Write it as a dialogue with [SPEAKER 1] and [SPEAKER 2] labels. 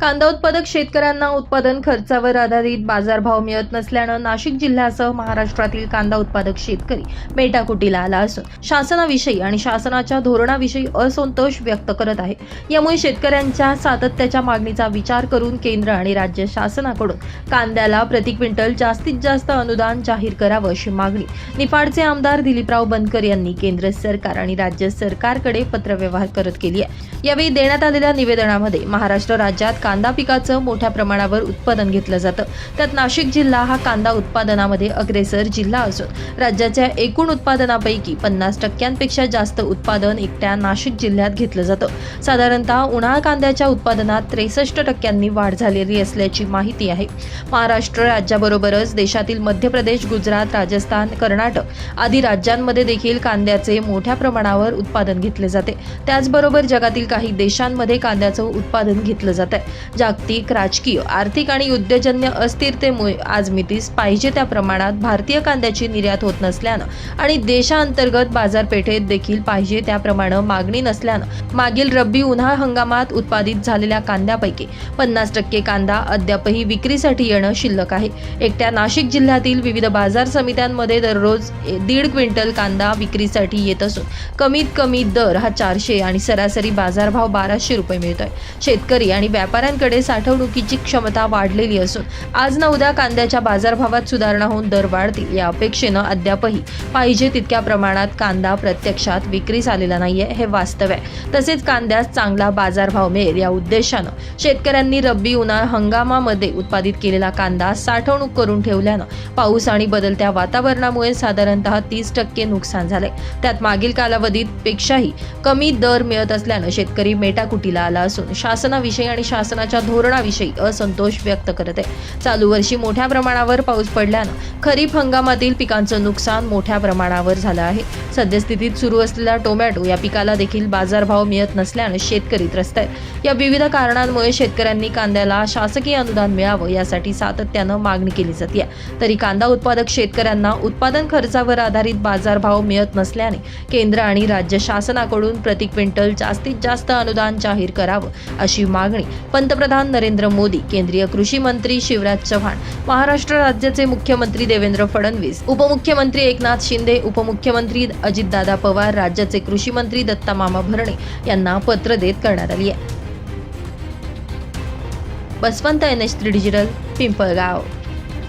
[SPEAKER 1] कांदा उत्पादक शेतकऱ्यांना उत्पादन खर्चावर आधारित बाजारभाव मिळत नसल्यानं नाशिक जिल्ह्यासह महाराष्ट्रातील कांदा उत्पादक शेतकरी मेटाकुटीला आला असून शासनाविषयी आणि शासनाच्या धोरणाविषयी असंतोष व्यक्त करत आहे. यामुळे शेतकऱ्यांच्या सातत्याच्या मागणीचा विचार करून केंद्र आणि राज्य शासनाकडून कांद्याला प्रति क्विंटल जास्तीत जास्त अनुदान जाहीर करावं अशी मागणी निफाडचे आमदार दिलीपराव बनकर यांनी केंद्र सरकार आणि राज्य सरकारकडे पत्रव्यवहार करत केली आहे. यावेळी देण्यात आलेल्या निवेदनामध्ये महाराष्ट्र राज्यात कांदा पिकाचं मोठ्या प्रमाणावर उत्पादन घेतलं जातं. त्यात नाशिक जिल्हा हा कांदा उत्पादनामध्ये अग्रेसर जिल्हा असून राज्याच्या एकूण उत्पादनापैकी पन्नास टक्क्यांपेक्षा जास्त उत्पादन एकट्या नाशिक जिल्ह्यात घेतलं जातं. साधारणतः उन्हाळ कांद्याच्या उत्पादनात त्रेसष्ट टक्क्यांनी वाढ झालेली असल्याची माहिती आहे. महाराष्ट्र राज्याबरोबरच देशातील मध्य प्रदेश गुजरात राजस्थान कर्नाटक आदी राज्यांमध्ये देखील कांद्याचे मोठ्या प्रमाणावर उत्पादन घेतले जाते. त्याचबरोबर जगातील काही देशांमध्ये कांद्याचं उत्पादन घेतलं जात आहे जागतिक राजकीय आर्थिक आणि युद्धजन्य अस्थिरतेमुळे आज मितीस पाहिजे त्या प्रमाणात भारतीय कांद्याची निर्यात होत नसल्यानं आणि देशांतर्गत बाजारपेठेत देखील पाहिजे त्याप्रमाणे मागणी नसल्यानं मागील रब्बी उन्हाळ हंगामात उत्पादित झालेल्या कांद्यापैकी पन्नास टक्के कांदा अद्यापही विक्रीसाठी येणं शिल्लक आहे. एकट्या नाशिक जिल्ह्यातील विविध बाजार समित्यांमध्ये दररोज दीड क्विंटल कांदा विक्रीसाठी येत असून कमीत कमी दर हा चारशे आणि सरासरी बाजारभाव बाराशे रुपये मिळतोय. शेतकरी आणि व्यापाऱ्यांकडे साठवणुकीची क्षमता वाढलेली असून आज ना उद्या कांद्याच्या बाजारभावात सुधारणा होऊन दर वाढतील. या अपेक्षेनं अद्यापही पाहिजे तितक्या प्रमाणात कांदा प्रत्यक्षात विक्रीस आलेला नाहीये हे वास्तव आहे. तसेच कांद्यास चांगला बाजारभाव मिळेल या उद्देशानं शेतकऱ्यांनी रब्बी उन्हाळ हंगामामध्ये उत्पादित केलेला कांदा साठवणूक करून ठेवल्यानं पाऊस आणि बदलत्या वातावरणामुळे साधारणतः तीस टक्के नुकसान झाले त्यात मागील कालावधीत पेक्षाही कमी दर मिळत असल्यानं शेतकरी मेटाकुटीला आला असून शासनाविषयी आणि शासन शासनाच्या धोरणाविषयी असंतोष व्यक्त करत आहे. चालू वर्षी मोठ्या प्रमाणावर पाऊस पडल्यानं खरीप हंगामातील पिकांचं नुकसान मोठ्या प्रमाणावर झालं आहे. सद्यस्थितीत सुरू असलेला टोमॅटो या पिकाला देखील बाजारभाव मिळत नसल्यानं शेतकरी त्रस्त आहेत. या विविध कारणांमुळे शेतकऱ्यांनी कांद्याला शासकीय अनुदान मिळावं यासाठी सातत्यानं मागणी केली जाते. तरी कांदा उत्पादक शेतकऱ्यांना उत्पादन खर्चावर आधारित बाजारभाव मिळत नसल्याने केंद्र आणि राज्य शासनाकडून प्रति क्विंटल जास्तीत जास्त अनुदान जाहीर करावं अशी मागणी पंतप्रधान नरेंद्र मोदी केंद्रीय कृषी मंत्री शिवराज चव्हाण महाराष्ट्र राज्याचे मुख्यमंत्री देवेंद्र फडणवीस उपमुख्यमंत्री एकनाथ शिंदे उपमुख्यमंत्री अजितदादा पवार राज्याचे कृषी मंत्री दत्ता मामा भरणे यांना पत्र देत करण्यात आली आहे. Baswant N H three digital Pimpalgaon.